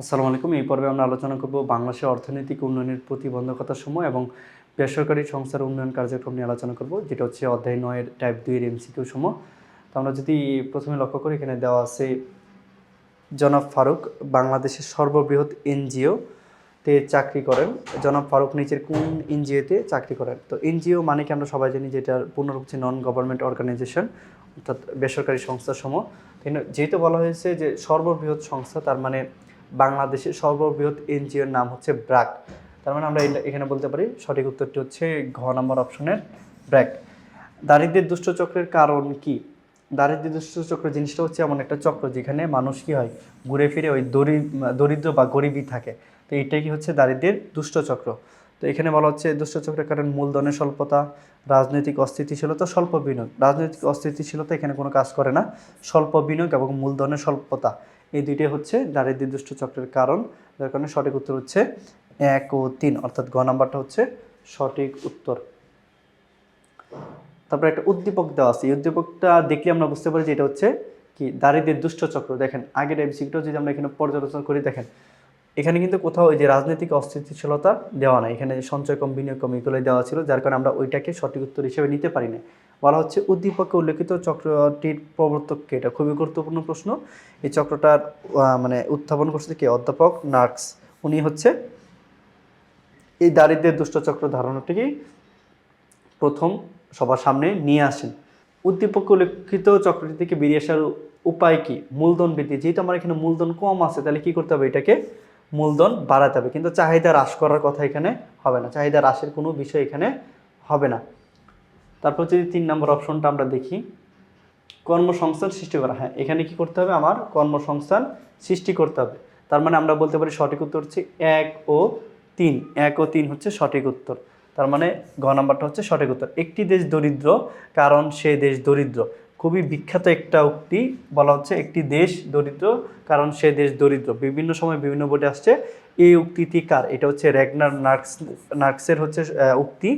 আসসালামু আলাইকুম। এই পর্বে আমরা আলোচনা করব বাংলাদেশের অর্থনৈতিক উন্নয়নের প্রতিবন্ধকতা সমূহ এবং বেসরকারি সংস্থার উন্নয়ন কার্যক্রম নিয়ে আলোচনা করব, যেটা হচ্ছে অধ্যায় নয়ের টাইপ দুইয়ের এমসিকিউ সমূহ তো আমরা যদি প্রথমে লক্ষ্য করি, এখানে দেওয়া আছে, জনাব ফারুক বাংলাদেশের সর্ববৃহৎ এনজিও তে চাকরি করেন। জনাব ফারুক নিচের কোন এনজিওতে চাকরি করেন? তো এনজিও মানে কি আমরা সবাই জানি, যেটার পূর্ণরূপ হচ্ছে নন গভর্নমেন্ট অর্গানাইজেশন অর্থাৎ বেসরকারি সংস্থা সমূহ কিন্তু যেহেতু বলা হয়েছে যে সর্ববৃহৎ সংস্থা, তার মানে বাংলাদেশের সর্ববৃহৎ এনজিওর নাম হচ্ছে ব্র্যাক। তার মানে আমরা এখানে বলতে পারি সঠিক উত্তরটি হচ্ছে ঘ নম্বর অপশনের ব্র্যাক। দারিদ্রের দুষ্ট চক্রের কারণ কি? দারিদ্রের দুষ্ট চক্র জিনিসটা হচ্ছে এমন একটা চক্র যেখানে মানুষ কি হয়, ঘুরে ফিরে ওই দরি দরিদ্র বা গরিবই থাকে। তো এইটাই কি হচ্ছে দারিদ্রের দুষ্ট চক্র। তো এখানে বলা হচ্ছে দুষ্ট চক্রের কারণ মূলধনের স্বল্পতা, রাজনৈতিক অস্থিতিশীলতা, স্বল্প বিনিয়োগ। রাজনৈতিক অস্থিতিশীলতা এখানে কোনো কাজ করে না। স্বল্প বিনিয়োগ এবং মূলধনের স্বল্পতা। এই দুইটাই হচ্ছে দারিদ্রের দুষ্ট চক্রের কারণ, যার কারণে সঠিক উত্তর হচ্ছে এক ও তিন, অর্থাৎ গ নাম্বারটা হচ্ছে সঠিক উত্তর। তারপরে একটা উদ্দীপক দেওয়া আছে, এই উদ্দীপকটা দেখলে আমরা বুঝতে পারি যে এটা হচ্ছে কি দারিদ্রের দুষ্ট চক্র। দেখেন, আগের এমসিকিউটা যদি আমরা এখানে পর্যালোচনা করি, দেখেন, এখানে কিন্তু কোথাও ওই যে রাজনৈতিক অস্থিতিশীলতা দেওয়া নাই, এখানে সঞ্চয় কম, বিনিয়োগ কম, এগুলোই দেওয়া ছিল, যার কারণে আমরা ওইটাকে সঠিক উত্তর হিসেবে নিতে পারি না বলা হচ্ছে উদ্দীপকে উল্লেখিত চক্রটির প্রবর্তককে এটা খুবই গুরুত্বপূর্ণ প্রশ্ন। এই চক্রটার মানে উত্থাপন করছে কে? অধ্যাপক নার্কস। উনি হচ্ছে এই দারিদ্রের দুষ্ট চক্র ধারণাটিকে প্রথম সবার সামনে নিয়ে আসেন। উদ্দীপক উল্লেখিত চক্রটি থেকে বেরিয়ে আসার উপায় কি? মূলধন বৃদ্ধি। যেহেতু আমার এখানে মূলধন কম আছে, তাহলে কি করতে হবে? এটাকে মূলধন বাড়াতে হবে। কিন্তু চাহিদা হ্রাস করার কথা এখানে হবে না। চাহিদা হ্রাসের কোনো বিষয় এখানে হবে না। তারপর যদি তিন নম্বর অপশনটা আমরা দেখি, কর্মসংস্থান সৃষ্টি করা। হ্যাঁ এখানে কি করতে হবে? আমার কর্মসংস্থান সৃষ্টি করতে হবে। তার মানে আমরা বলতে পারি সঠিক উত্তর হচ্ছে এক ও তিন। এক ও তিন হচ্ছে সঠিক উত্তর। তার মানে ঘ নাম্বারটা হচ্ছে সঠিক উত্তর। একটি দেশ দরিদ্র, কারণ সে দেশ দরিদ্র। খুবই বিখ্যাত একটা উক্তি বলা হচ্ছে একটি দেশ দরিদ্র, কারণ সে দেশ দরিদ্র। বিভিন্ন সময় বিভিন্ন বোর্ডে আসছে, এই উক্তিটি কার? এটা হচ্ছে রেগনার নার্কস নার্কসের হচ্ছে উক্তি।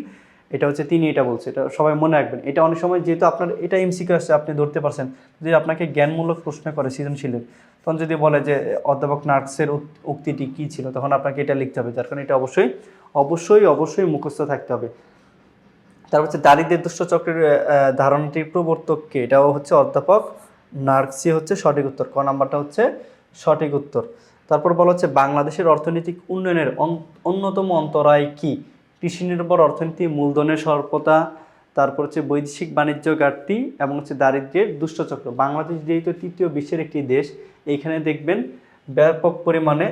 এটা হচ্ছে তিনি এটা বলছে এটা সবাই মনে রাখবেন। এটা অনেক সময় যেহেতু আপনার এটা এমসিকিউ আসছে আপনি ধরতে পারছেন। যদি আপনাকে জ্ঞানমূলক প্রশ্ন করে সৃজনশীলের তখন যদি বলে যে অধ্যাপক নার্সের উক- উক্তিটি কী ছিল তখন আপনাকে এটা লিখতে হবে। যার কারণে এটা অবশ্যই অবশ্যই অবশ্যই মুখস্থ থাকতে হবে। তারপর হচ্ছে দারিদ্রের দুষ্ট চক্রের আহ, ধারণাটির প্রবর্তককে এটাও হচ্ছে অধ্যাপক নার্কসি হচ্ছে সঠিক উত্তর। ক নাম্বারটা হচ্ছে সঠিক উত্তর। তারপর বলা হচ্ছে বাংলাদেশের অর্থনৈতিক উন্নয়নের অন্যতম অন্তরায় কি? কৃষি নির্ভর অর্থনীতি, মূলধনের স্বল্পতা, তারপর হচ্ছে বৈদেশিক বাণিজ্য ঘাটতি এবং হচ্ছে দারিদ্র্যের দুষ্টচক্র। বাংলাদেশ যেহেতু তৃতীয় বিশ্বের একটি দেশ, এইখানে দেখবেন ব্যাপক পরিমাণে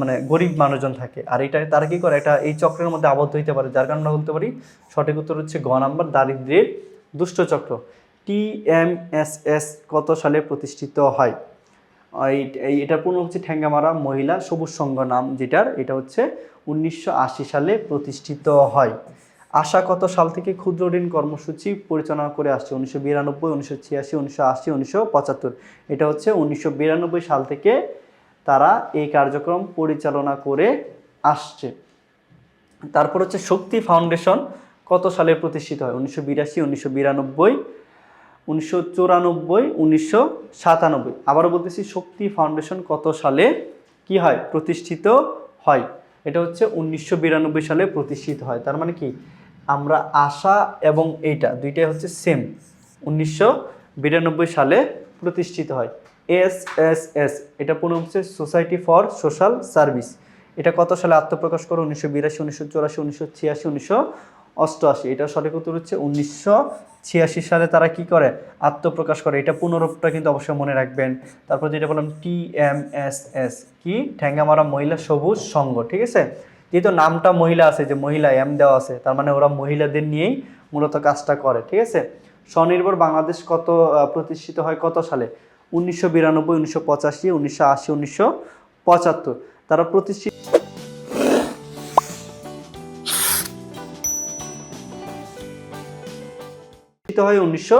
মানে গরিব মানুষজন থাকে। আর এটা তারা কি করে? এটা এই চক্রের মধ্যে আবদ্ধ হইতে পারে। যার কারণে বলতে পারি, সঠিক উত্তর হচ্ছে গ নাম্বার, দারিদ্র্যের দুষ্টচক্র। টিএমএসএস কত সালে প্রতিষ্ঠিত হয়? এটার পূর্ণ হচ্ছে ঠ্যাঙ্গামারা মহিলা সবুজ সংঘ নাম যেটার, এটা হচ্ছে উনিশশো আশি সালে প্রতিষ্ঠিত হয়। আশা কত সাল থেকে ক্ষুদ্র ঋণ কর্মসূচি পরিচালনা করে আসছে? উনিশশো বিরানব্বই, উনিশশো ছিয়াশি, উনিশশো আশি, উনিশশো পঁচাত্তর। এটা হচ্ছে উনিশশো বিরানব্বই সাল থেকে তারা এই কার্যক্রম পরিচালনা করে আসছে। তারপর হচ্ছে শক্তি ফাউন্ডেশন কত সালে প্রতিষ্ঠিত হয়? উনিশশো বিরাশি, উনিশশো বিরানব্বই উনিশশো চুরানব্বই, উনিশশো সাতানব্বই। আবারও বলতেছি, শক্তি ফাউন্ডেশন কত সালে কি হয়? প্রতিষ্ঠিত হয়। এটা হচ্ছে উনিশশো বিরানব্বই সালে প্রতিষ্ঠিত হয়। তার মানে কি? আমরা আশা এবং এইটা দুইটাই হচ্ছে সেম উনিশশো বিরানব্বই সালে প্রতিষ্ঠিত হয়। এস এস এস, এটা পুনঃ হচ্ছে সোসাইটি ফর সোশ্যাল সার্ভিস এটা কত সালে আত্মপ্রকাশ করে? উনিশশো বিরাশি, উনিশশো চুরাশি, উনিশশো ছিয়াশি, উনিশশো অষ্টআশি এটা সঠিক উত্তর হচ্ছে উনিশশো ছিয়াশি সালে তারা কি করে? আত্মপ্রকাশ করে। এটা পুনরূপটা কিন্তু অবশ্যই মনে রাখবেন। তারপর যেটা বললাম, টি এম এস এস, কি? ঠ্যাঙ্গামারা মহিলা সবুজ সংঘ, ঠিক আছে? যেহেতু নামটা মহিলা আছে, যে মহিলা এম দেওয়া আছে, তার মানে ওরা মহিলাদের নিয়েই মূলত কাজটা করে, ঠিক আছে? স্বনির্ভর বাংলাদেশ কত প্রতিষ্ঠিত হয় কত সালে? উনিশশো বিরানব্বই, উনিশশো পঁচাশি, উনিশশো আশি, উনিশশো পঁচাত্তর। তারা প্রতিষ্ঠিত হয় উনিশশো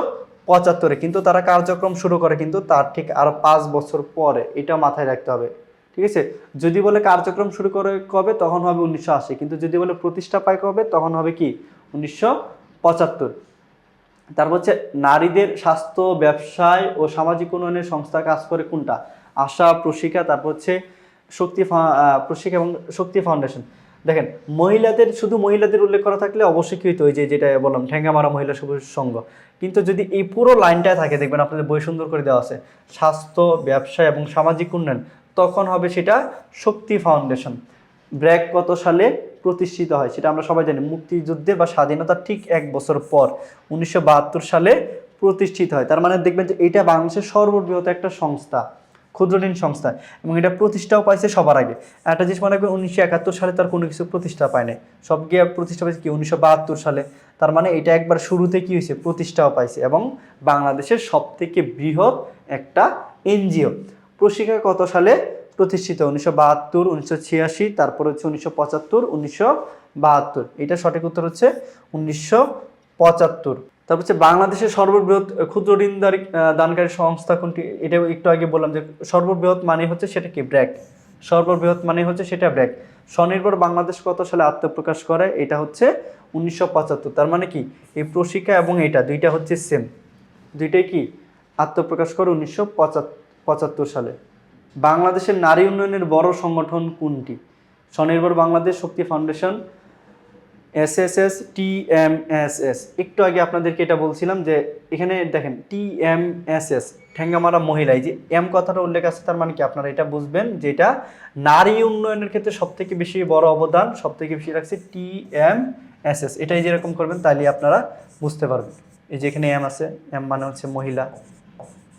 পঁচাত্তরে। কিন্তু তারা কার্যক্রম শুরু করে কিন্তু তার ঠিক আরও পাঁচ বছর পরে। এটা মাথায় রাখতে হবে। ঠিক আছে? যদি বলে কার্যক্রম শুরু করে কবে, তখন হবে উনিশশো আশি। কিন্তু যদি বলে প্রতিষ্ঠা পায় কবে, তখন হবে কি? উনিশশো পঁচাত্তর। তারপর হচ্ছে নারীদের স্বাস্থ্য, ব্যবসায় ও সামাজিক উন্নয়নের সংস্থা কাজ করে কোনটা? আশা প্রশিকা তারপর হচ্ছে শক্তি প্রশিক্ষা এবং শক্তি ফাউন্ডেশন। দেখেন, মহিলাদের, শুধু মহিলাদের উল্লেখ করা থাকলে অবশ্যই কি হইতো? ওই যে যেটা বললাম, ঠেঙ্গামারা মহিলা সবুজ সংঘ কিন্তু যদি এই পুরো লাইনটায় থাকে, দেখবেন আপনাদের বই সুন্দর করে দেওয়া আছে, স্বাস্থ্য, ব্যবসা এবং সামাজিক উন্নয়ন, তখন হবে সেটা শক্তি ফাউন্ডেশন। ব্র্যাক কত সালে প্রতিষ্ঠিত হয়, সেটা আমরা সবাই জানি। মুক্তিযুদ্ধে বা স্বাধীনতার ঠিক এক বছর পর, উনিশশো বাহাত্তর সালে প্রতিষ্ঠিত হয়। তার মানে দেখবেন যে এটা বাংলাদেশের সর্ববৃহৎ একটা সংস্থা। ক্ষুদ্র ঋণ সংস্থা এবং এটা প্রতিষ্ঠাও পাইছে সবার আগে। একটা জিনিস মনে রাখবেন, উনিশশো একাত্তর সালে তার কোনো কিছু প্রতিষ্ঠা পায় নাই। সব গিয়ে প্রতিষ্ঠা পাইছে কি, উনিশশো বাহাত্তর সালে। তার মানে এটা একবার শুরুতে কি হয়েছে, প্রতিষ্ঠাও পাইছে এবং বাংলাদেশের সব থেকে বৃহৎ একটা এনজিও। প্রশিক্ষা কত সালে প্রতিষ্ঠিত? উনিশশো বাহাত্তর, উনিশশো ছিয়াশি, তারপর হচ্ছে উনিশশো পঁচাত্তর, উনিশশো বাহাত্তর। এটা সঠিক উত্তর হচ্ছে উনিশশো পঁচাত্তর। তারপর হচ্ছে বাংলাদেশের সর্ববৃহৎ ক্ষুদ্র ঋণ দানকারী সংস্থা কোনটি? এটা একটু আগে বললাম যে সর্ববৃহৎ মানে হচ্ছে সেটা কি? ব্র্যাক। সর্ববৃহৎ মানে হচ্ছে সেটা ব্র্যাক। স্বনির্ভর বাংলাদেশ কত সালে আত্মপ্রকাশ করে? এটা হচ্ছে উনিশশো পঁচাত্তর। তার মানে কি? এই প্রশিক্ষা এবং এটা দুইটা হচ্ছে সেম দুইটাই কি? আত্মপ্রকাশ করে উনিশশো পঁচাত্তর সালে। বাংলাদেশের নারী উন্নয়নের বড় সংগঠন কোনটি? Swanirvar Bangladesh Shakti foundation S S S T M S S একটু আগে আপনাদেরকে এটা বলছিলাম যে, এখানে দেখেন T M S S Thengamara Mohila, এই যে এম কথাটা উল্লেখ আছে, তার মানে কি আপনারা এটা বুঝবেন যে এটা নারী উন্নয়নের ক্ষেত্রে সব থেকে বেশি বড় অবদান সব থেকে বেশি রাখছে টি এম এস এস এটাই যেরকম করবেন তাহলে আপনারা বুঝতে পারবেন। এই যে এখানে এম আছে এম মানে হচ্ছে মহিলা।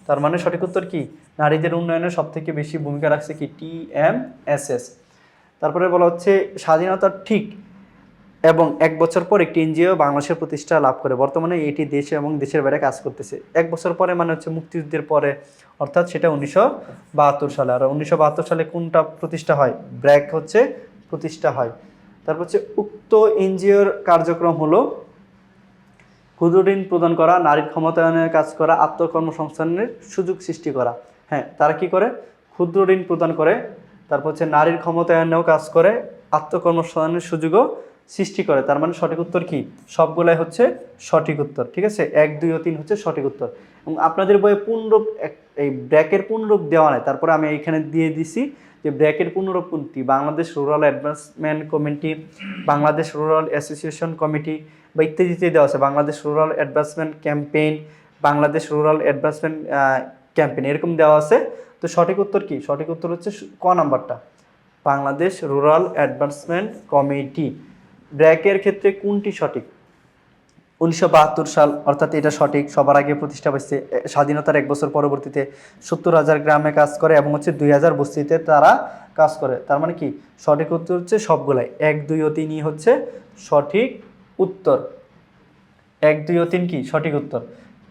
তার মানে সঠিক উত্তর কি? নারীদের উন্নয়নে সব থেকে বেশি ভূমিকা রাখছে কি? টি এম এস এস তারপরে বলা হচ্ছে স্বাধীনতার ঠিক এবং এক বছর পর একটি এনজিও বাংলাদেশের প্রতিষ্ঠা লাভ করে। বর্তমানে এটি দেশে এবং দেশের বাইরে কাজ করতেছে। এক বছর পরে মানে হচ্ছে মুক্তিযুদ্ধের পরে, অর্থাৎ সেটা উনিশশো বাহাত্তর সালে। আর উনিশশো বাহাত্তর সালে কোনটা প্রতিষ্ঠা হয়? ব্র্যাক হচ্ছে প্রতিষ্ঠা হয়। তারপর হচ্ছে উক্ত এনজিওর কার্যক্রম হলো ক্ষুদ্র ঋণ প্রদান করা নারীর ক্ষমতায়নের কাজ করা, আত্মকর্মসংস্থানের সুযোগ সৃষ্টি করা। হ্যাঁ তারা কি করে? ক্ষুদ্র ঋণ প্রদান করে। তারপর হচ্ছে নারীর ক্ষমতায়নেও কাজ করে, আত্মকর্মসংস্থানের সুযোগও সৃষ্টি করে। তার মানে সঠিক উত্তর কি? সবগুলাই হচ্ছে সঠিক উত্তর, ঠিক আছে? এক, দুই ও তিন হচ্ছে সঠিক উত্তর। এবং আপনাদের বইয়ে পূর্ণরূপ এই ব্র্যাকের পূর্ণরূপ দেওয়া নাই। তারপরে আমি এখানে দিয়ে দিছি যে ব্র্যাকের পূর্ণরূপ কোনটি? Bangladesh rural advancement committee Bangladesh rural association committee বা ইত্যাদিতে দেওয়া আছে। Bangladesh rural advancement campaign Bangladesh rural advancement campaign এরকম দেওয়া আছে। তো সঠিক উত্তর কি? সঠিক উত্তর হচ্ছে ক নাম্বারটা? বাংলাদেশ রুরাল অ্যাডভান্সমেন্ট কমিটি ব্র্যাকের ক্ষেত্রে কোনটি সঠিক? উনিশশো বাহাত্তর সাল, অর্থাৎ এটা সঠিক। সবার আগে প্রতিষ্ঠা পাইছে স্বাধীনতার এক বছর পরবর্তীতে সত্তর হাজার গ্রামে কাজ করে এবং হচ্ছে দুই হাজার বস্তিতে তারা কাজ করে। তার মানে কি? সঠিক উত্তর হচ্ছে সবগুলাই। এক, দুই ও তিনই হচ্ছে সঠিক উত্তর। এক, দুই ও তিন কি? সঠিক উত্তর।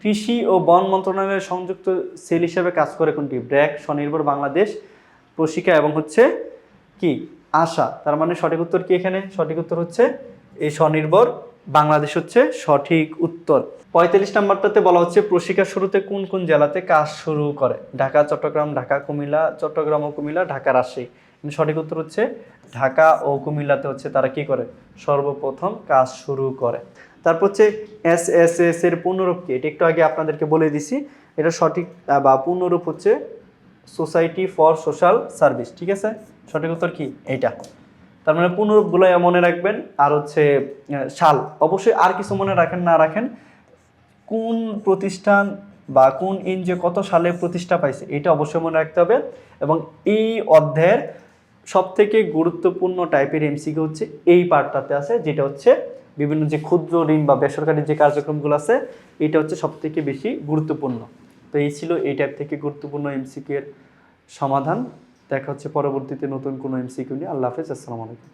কৃষি ও বন মন্ত্রণালয়ের সংযুক্ত সেল হিসেবে কাজ করে কোনটি? ব্র্যাক, স্বনির্ভর বাংলাদেশ প্রশিক্ষা এবং হচ্ছে কি? আশা। তার মানে সঠিক উত্তর কি এখানে? সঠিক উত্তর হচ্ছে এই স্বনির্ভর। বাংলাদেশ হচ্ছে সঠিক উত্তর। পঁয়তাল্লিশ নাম্বারটাতে বলা হচ্ছে প্রশিক্ষা শুরুতে কোন কোন জেলাতে কাজ শুরু করে? ঢাকা, চট্টগ্রাম, ঢাকা, কুমিল্লা, চট্টগ্রাম ও কুমিল্লা, ঢাকা, রাজশাহী। সঠিক উত্তর হচ্ছে ঢাকা ও কুমিল্লাতে হচ্ছে তারা কি করে? সর্বপ্রথম কাজ শুরু করে। তারপর হচ্ছে এস এস এস এর পূর্ণরূপ কি? এটা একটু আগে আপনাদেরকে বলে দিছি। এটা সঠিক বা পূর্ণরূপ হচ্ছে সোসাইটি ফর সোশ্যাল সার্ভিস ঠিক আছে? সঠিক উত্তর কি? এইটা। তার মানে পুনরূপগুলো মনে রাখবেন। আর হচ্ছে সাল। অবশ্যই আর কিছু মনে রাখেন, না রাখেন। কোন প্রতিষ্ঠান বা কোন এনজিও কত সালে প্রতিষ্ঠা পাইছে, এটা অবশ্যই মনে রাখতে হবে। এবং এই অধ্যায়ের সব থেকে গুরুত্বপূর্ণ টাইপের এমসিকে হচ্ছে, এই পার্টটাতে আছে, যেটা হচ্ছে বিভিন্ন যে ক্ষুদ্র ঋণ বা বেসরকারি যে কার্যক্রমগুলো আছে, এটা হচ্ছে সব থেকে বেশি গুরুত্বপূর্ণ। তো এই ছিল এই টাইপ থেকে গুরুত্বপূর্ণ এমসিকিউ এর সমাধান। দেখা হচ্ছে পরবর্তীতে নতুন কোনো এমসিকিউ নিয়ে। আল্লাহ হাফেজ আসসালামু আলাইকুম।